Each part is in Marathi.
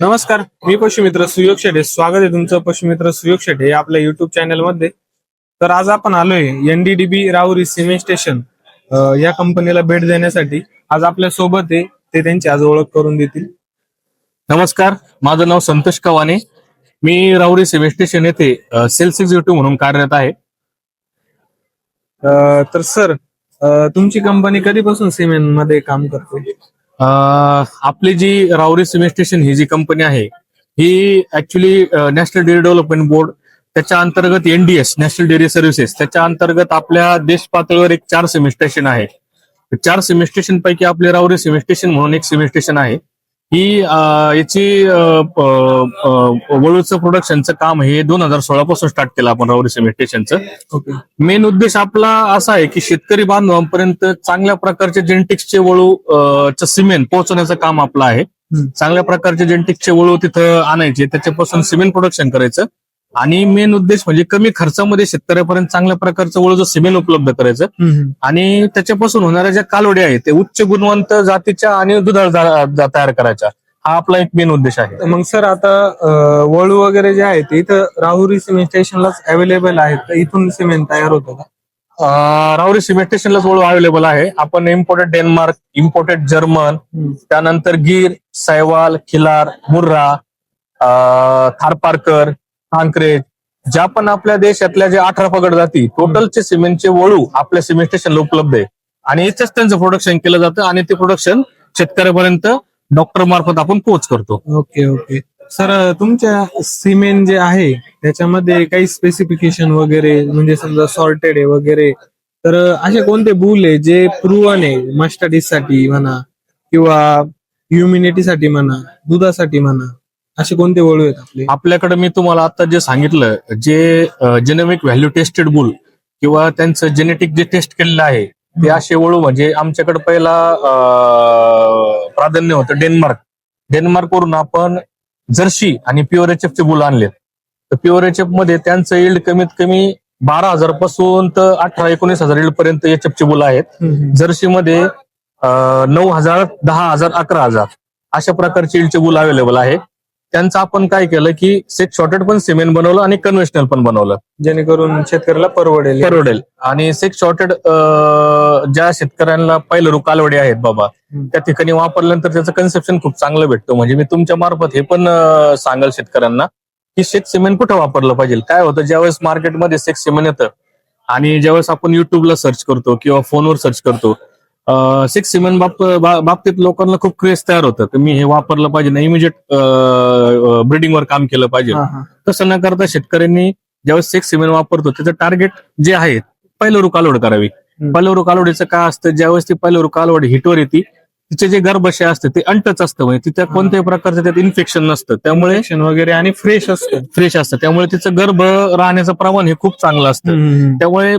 नमस्कार मी पशुमित्र सुयोग शेटे. स्वागत आहे तुमचं पशुमित्र सुयोग शेटे आपल्या युट्यूब चॅनलमध्ये. तर आज आपण आलोय NDDB Rahuri cement station um, या कंपनीला भेट देण्यासाठी. आज आपल्यासोबत आहे ते त्यांची आज ओळख करून देतील. नमस्कार माझं नाव संतोष कवाने. मी राहुरी सिव्हिल स्टेशन येथे सेल्स एक्झिक्युटिव्ह म्हणून कार्यरत आहे. अं, तर सर तुमची कंपनी कधीपासून सिमेंटमध्ये काम करते? आपली जी रावरी सिमेंट स्टेशन ही जी कंपनी आहे ही actually national dairy development board त्याच्या अंतर्गत एनडीएस नॅशनल डेअरी सर्व्हिसेस त्याच्या अंतर्गत आपल्या देश पातळीवर एक चार सिमेंट स्टेशन आहे. चार सिमेंट स्टेशन पैकी आपले रावरी सिमेंट स्टेशन म्हणून एक सिमेंट स्टेशन आहे. ही याची वळूचं प्रोडक्शनचं काम हे दोन हजार सोळा पासून स्टार्ट केलं आपण राहुरी सिमेंट स्टेशनचं ओके मेन उद्देश आपला असा आहे की शेतकरी बांधवांपर्यंत चांगल्या प्रकारचे जेनेटिक्सचे वळू चं सिमेंट पोहोचवण्याचं काम आपलं आहे. चांगल्या प्रकारचे जेनेटिक्सचे वळू तिथं आणायचे त्याच्यापासून सिमेंट प्रोडक्शन करायचं. आणि मेन उद्देश म्हणजे कमी खर्चामध्ये शेतकऱ्यापर्यंत चांगल्या प्रकारचं वळूचं सिमेंट उपलब्ध करायचं. आणि त्याच्यापासून होणाऱ्या ज्या कालवडी आहेत ते उच्च गुणवंत जातीच्या आणि दुधाळ तयार करायच्या. हा आपला एक मेन उद्देश आहे. मग सर आता वळू वगैरे जे आहे ते इथं राहुरी सिमेंट स्टेशनलाच अवेलेबल आहेत तर इथून सिमेंट तयार होतं का? राहुरी सिमेंट स्टेशनलाच वळू अवेलेबल आहे. आपण इम्पोर्टेड डेन्मार्क इम्पोर्टेड जर्मन त्यानंतर गीर सैवाल खिलार मुर्रा थारपारकर कांक्रेज ज्या पण आपल्या देशातल्या ज्या अठरा पगड जाती टोटलचे सिमेंटचे वळू आपल्या सिमेंट स्टेशनला उपलब्ध आहे. आणि याच्याच त्यांचं प्रोडक्शन केलं जातं आणि ते प्रोडक्शन शेतकऱ्यापर्यंत डॉक्टर मार्फत आपण पोहोच करतो. Okay okay. सर तुमच्या सिमेंट जे आहे त्याच्यामध्ये काही स्पेसिफिकेशन वगैरे म्हणजे समजा सॉर्टेड आहे वगैरे तर असे कोणते बुल आहे जे प्रूवन आहे मस्टडीजसाठी म्हणा किंवा ह्युमिनिटी साठी म्हणा दुधासाठी म्हणा? असे कोणते वळू आहेत आपले? आपल्याकडे मी तुम्हाला आता जे सांगितलं जे जेनेमिक व्हॅल्यू टेस्टेड बुल किंवा त्यांचं जेनेटिक जे टेस्ट केलेलं आहे ते असे वळू म्हणजे आमच्याकडे पहिला प्राधान्य होतं डेन्मार्क. डेन्मार्क वरून आपण जर्सी आणि प्युअर एच चे बुल आणले तर प्युअर एच मध्ये त्यांचं इल्ड कमीत कमी बारा हजारपासून तर अठरा एकोणीस हजार इल्ड पर्यंत एच चे बुल आहेत. हम्म. जर्सीमध्ये अं, नऊ हजार दहा हजार अकरा हजार अशा प्रकारचे इल्डचे बुल अवेलेबल आहे त्यांचं आपण काय केलं की सेक्स शॉर्टेड पण सिमेंट बनवलं आणि कन्व्हेन्शनल पण बनवलं. जेणेकरून शेतकऱ्याला परवडेल. परवडेल. आणि सेक्स शॉर्टेड ज्या शेतकऱ्यांना पहिलं रुक कालवडी आहेत बाबा. त्या ठिकाणी वापरल्यानंतर त्याचं कन्सेप्शन खूप चांगलं भेटतं. म्हणजे मी तुमच्या मार्फत हे पण सांगाल शेतकऱ्यांना की सेक्स सिमेंट कुठं वापरलं पाहिजे? काय होतं? ज्यावेळेस मार्केटमध्ये सेक्स सिमेंट येतं आणि ज्यावेळेस आपण युट्यूबला सर्च करतो किंवा फोनवर सर्च करतो सिक्स सिमेंट बाब बा- बाबतीत लोकांना खूप क्रेज तयार होतं. की मी हे वापरलं पाहिजे ना इमिजिएट ब्रिडिंगवर काम केलं पाहिजे. तसं न करता शेतकऱ्यांनी ज्यावेळेस सेक्स सिमेंट वापरतो त्याचं टार्गेट जे आहे पहिलं कालवड करावी. पहिलं कालवडीचं काय असतं? ज्यावेळेस ती पहिलं कालवड हिटवर येते तिचे जे गर्भाशय असते ते अंटच असतं. म्हणजे तिथे कोणत्याही प्रकारचं त्यात इन्फेक्शन नसतं. त्यामुळे वगैरे आणि फ्रेश असतं. फ्रेश असतं. त्यामुळे तिचं गर्भ राहण्याचं प्रमाण हे खूप चांगलं असतं. त्यामुळे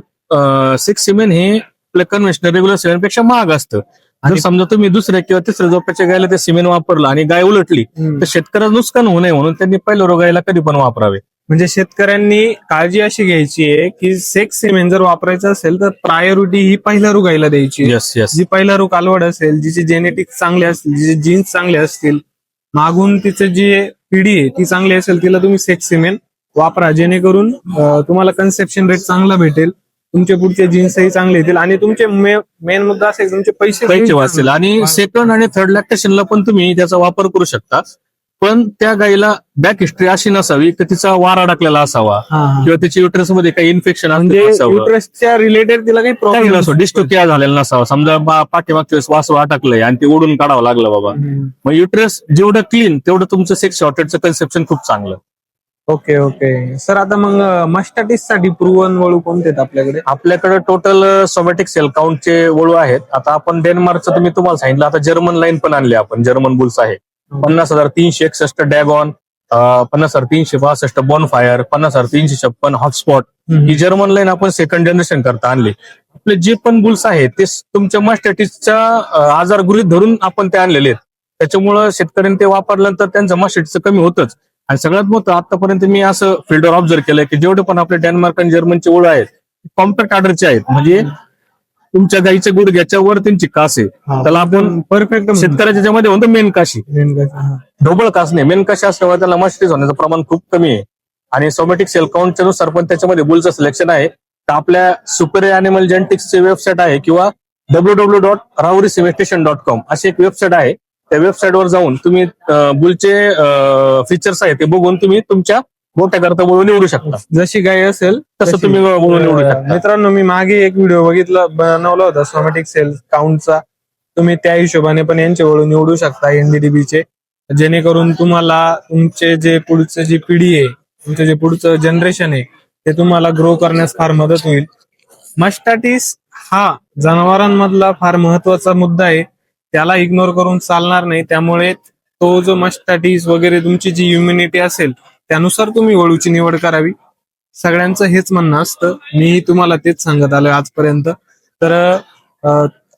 सिक्स सिमेंट हे आपल्या कन्व्हेन्शनल रेग्युलर सिमेंटपेक्षा महाग असतं जर आणि- समजा तुम्ही दुसऱ्या किंवा तिसऱ्या जोपाच्या गायला ते सिमेंट वापरलं आणि गाय उलटली. तर शेतकऱ्याचं नुकसान होऊ नये म्हणून त्यांनी पहिलं रोगायला कधी पण वापरावे म्हणजे शेतकऱ्यांनी काळजी अशी घ्यायची आहे की सेक्स सिमेंट जर वापरायचं असेल तर प्रायोरिटी ही पहिल्या रुगायला द्यायची. येस येस जी पहिला रुग कालवड असेल जिचे जेनेटिक्स चांगले असतील जिचे जीन्स चांगले असतील मागून तिचं जी पिढी आहे ती चांगली असेल तिला तुम्ही सेक्स सिमेंट वापरा जेणेकरून तुम्हाला कन्सेप्शन रेट चांगला भेटेल तुमचे पुढचे जीन्सही चांगले येतील आणि तुमचे मेन मुद्दा असेल तुमचे पैसे पैसे वाचतील. आणि सेकंड आणि थर्ड लॅक्टेशनला पण तुम्ही त्याचा वापर करू शकता. पण त्या गायीला बॅक हिस्ट्री अशी नसावी की तिचा वार अडकलेला असावा. किंवा त्याच्या युट्रसमध्ये काही इन्फेक्शन युट्रसच्या रिलेटेड तिला काही प्रॉब्लेम नसो डिस्टोकिया झालेला नसावा. समजा पाठीमागच्या वेळेस वासरू अटकलंय आणि ते ओढून काढावं लागलं बाबा. मग युट्रस जेवढं क्लीन तेवढं तुमचं सेक्स शॉर्टेडचं कन्सेप्शन खूप चांगलं. Okay okay. सर आता मग मस्टाटिससाठी प्रुवन वळू कोणते आहेत आपल्याकडे? आपल्याकडे टोटल सोमॅटिक सेल काउंटचे वळू आहेत. आता आपण डेन्मार्कचं तुम्ही तुम्हाला सांगितलं आता जर्मन लाईन पण आणली आपण जर्मन बुल्स आहे. पन्नास हजार तीनशे एकसष्ट डॅगॉन पन्नास हजार तीनशे बासष्ट बॉनफायर पन्नास हजार तीनशे छप्पन हॉटस्पॉट ही जर्मन लाईन आपण सेकंड जनरेशन करता आणली. आपले जे पण बुल्स आहेत ते तुमच्या मास्टॅटिसच्या आजार गृहीत धरून आपण ते आणलेले आहेत. त्याच्यामुळं शेतकऱ्यांनी ते वापरल्यानंतर त्यांचं मास्टॅटिसचं कमी होतच. आणि सगळ्यात मोठं आतापर्यंत मी असं फिल्डवर ऑब्झर्व केलंय की जेवढे पण आपले डेन्मार्क आणि जर्मनचे ओळ आहेत कॉम्पॅक्ट ऑर्डरचे आहेत म्हणजे तुमच्या गाईच्या गुडघ्याच्या वर त्यांची कास आहे. त्याला आपण परफेक्ट शेतकऱ्याच्या ज्यामध्ये म्हणतो मेन काशी. ढोबळ कास नाही. मेन काशी असल्यामुळे त्याला मस्टिस होण्याचं प्रमाण खूप कमी आहे. आणि सोमॅटिक सेल काउंटच्या नुसार पण त्याच्यामध्ये बुलचं सिलेक्शन आहे. तर आपल्या सुपर अॅनिमल जेनेटिक्सची वेबसाईट आहे किंवा W W dot Rahuri semen station dot com अशी एक वेबसाईट आहे. त्या वेबसाईटवर जाऊन तुम्ही बुलचे फीचर्स आहे ते बघून तुम्ही तुमच्या करता बोलून निवडू शकता. जशी गाय असेल तसं. तुम्ही बोलून निवडू शकता. मित्रांनो मी मागे एक व्हिडिओ बघितला बनवला होता सोमॅटिक सेल काउंटचा तुम्ही त्या हिशोबाने पण यांच्यावरून निवडू शकता एनडीडीबी चे. जेणेकरून तुम्हाला तुमचे जे पुढचं जी पिढी आहे तुमचं जे पुढचं जनरेशन आहे ते तुम्हाला ग्रो करण्यास फार मदत होईल. मस्टाटिस हा जनावरांमधला फार महत्त्वाचा मुद्दा आहे. त्याला इग्नोर करून चालणार नाही. त्यामुळे तो जो मस्टाटिस वगैरे तुमची जी इम्युनिटी असेल त्यानुसार तुम्ही वळूची निवड करावी. सगळ्यांचं हेच म्हणणं असतं. मीही तुम्हाला तेच सांगत आलोय आजपर्यंत. तर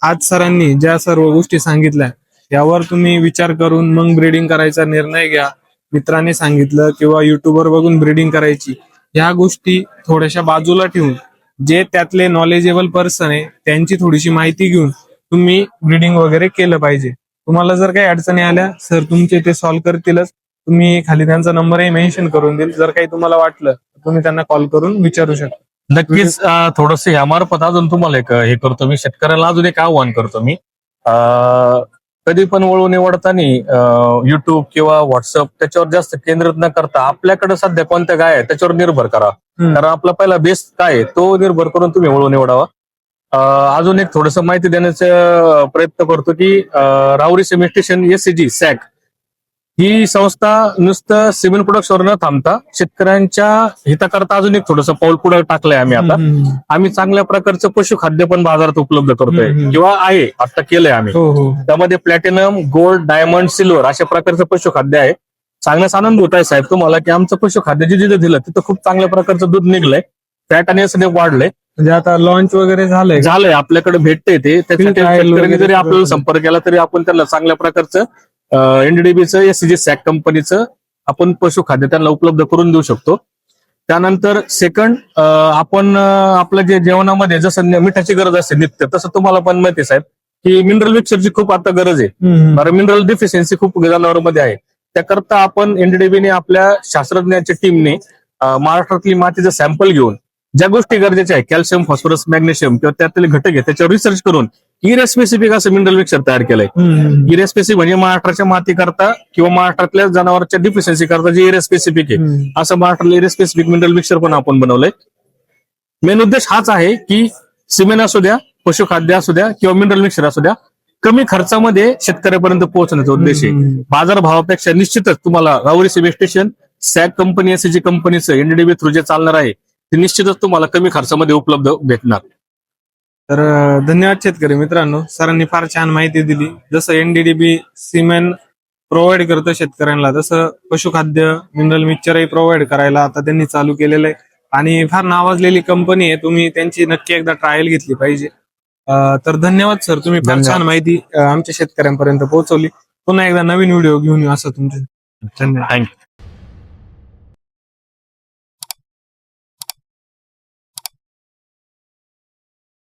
आज सरांनी ज्या सर्व गोष्टी सांगितल्या यावर तुम्ही विचार करून मग ब्रीडिंग करायचा निर्णय घ्या. मित्राने सांगितलं किंवा युट्यूबवर बघून ब्रीडिंग करायची. ह्या गोष्टी थोड्याशा बाजूला ठेवून जे त्यातले नॉलेजेबल पर्सन आहे त्यांची थोडीशी माहिती घेऊन तुम्ही ब्रीडिंग वगैरे केलं पाहिजे. तुम्हाला जर काही अडचणी आल्या सर तुमचे ते सॉल्व्ह करतीलच. तुम्ही खाली त्यांचा नंबरही मेन्शन करून देईल. जर काही तुम्हाला वाटलं तर तुम्ही त्यांना कॉल करून विचारू शकता. नक्कीच थोडस यामार्फत अजून तुम्हाला एक हे करतो मी. शेतकऱ्याला अजून एक आव्हान करतो मी. कधी पण वळू निवडताना युट्यूब किंवा व्हॉट्सअप त्याच्यावर जास्त केंद्रित न करता आपल्याकडे सध्या कोणत्या गाय आहे त्याच्यावर निर्भर करा. कारण आपला पहिला बेस काय आहे तो निर्भर करून तुम्ही वळू निवडावा. अजून एक थोडस माहिती देण्याचा प्रयत्न करतो की राहुरी सेमिस्टेशन एस सॅक ही संस्था नुसतं सिमेंट प्रोडक्ट्सवर न थांबता शेतकऱ्यांच्या हिताकरता अजून एक थोडंसं पाऊल पुढे टाकलंय आम्ही आता. आम्ही चांगल्या प्रकारचं पशुखाद्य पण बाजारात उपलब्ध करतोय. किंवा आहे आता केलंय आम्ही. हो हो. त्यामध्ये प्लॅटिनम गोल्ड डायमंड सिल्वर अशा प्रकारचं पशुखाद्य आहे. सांगण्यास आनंद होत आहे साहेब तुम्हाला की आमचं पशुखाद्य जे जिथं दिलं तिथं खूप चांगल्या प्रकारचं दूध निघलंय. फॅट आणि असं वाढलंय. म्हणजे आता लॉन्च वगैरे झालंय का? झालंय आपल्याकडे भेटतंय ते त्याच्यासाठी trial शेतकऱ्यांनी वगैरे जरी आपल्याला. संपर्क केला तरी आपण त्यांना चांगल्या प्रकारचं एनडीडीबीचं एससीजी सॅक कंपनीचं आपण पशुखाद्य त्यांना उपलब्ध करून देऊ शकतो त्यानंतर सेकंड आपण अं, आपलं जे जेवणामध्ये जसं न- मिठाची गरज असते नित्य तसं तुम्हाला पण माहिती आहे, साहेब की मिनरल मिक्सरची खूप आता गरज आहे हम्म. कारण मिनरल डिफिशियन्सी खूप जनावरांमध्ये आहे त्याकरता आपण एनडीडीबीने आपल्या शास्त्रज्ञांच्या टीमने महाराष्ट्रातली मातीचं सॅम्पल घेऊन ज्या गोष्टी गरजेच्या आहे कॅल्शियम फॉस्फरस मॅग्नेशियम किंवा त्यातले घटक आहे त्याच्यावर रिसर्च करून इरे स्पेसिफिक असं मिनरल मिक्सर तयार केलंय हम्म. इरे स्पेसिफिक म्हणजे महाराष्ट्राच्या माती करता किंवा महाराष्ट्रातल्या जनावरांच्या डिफिशियन्सी करता जे इरे स्पेसिफिक आहे. असं महाराष्ट्रातलं इरे स्पेसिफिक मिनरल मिक्सर पण आपण बनवलंय मेन उद्देश हाच आहे की सिमेंट असू द्या पशुखाद्य असू द्या किंवा मिनरल मिक्सर असू द्या कमी खर्चामध्ये शेतकऱ्यापर्यंत पोहोचण्याचा उद्देश आहे हम्म. बाजार भावापेक्षा निश्चितच तुम्हाला Rahuri cement station sag company SG कंपनीचं एनडीडीबी थ्रू जे चालणार आहे ते निश्चितच तुम्हाला कमी खर्चामध्ये उपलब्ध भेटणार. तर धन्यवाद शेतकरी मित्रांनो. सरांनी फार छान माहिती दिली. जसं एनडीडीबी सिमेंट प्रोव्हाइड करतं शेतकऱ्यांना तसं पशुखाद्य मिनरल मिक्सरही प्रोव्हाइड करायला आता त्यांनी चालू केलेलं आहे. आणि फार नावाजलेली कंपनी आहे तुम्ही त्यांची नक्की एकदा ट्रायल घेतली पाहिजे. तर धन्यवाद सर. तुम्ही फार. छान माहिती आमच्या शेतकऱ्यांपर्यंत पोहोचवली. पुन्हा एकदा नवीन व्हिडिओ घेऊन येऊ असं तुमचे. धन्यवाद. थँक्यू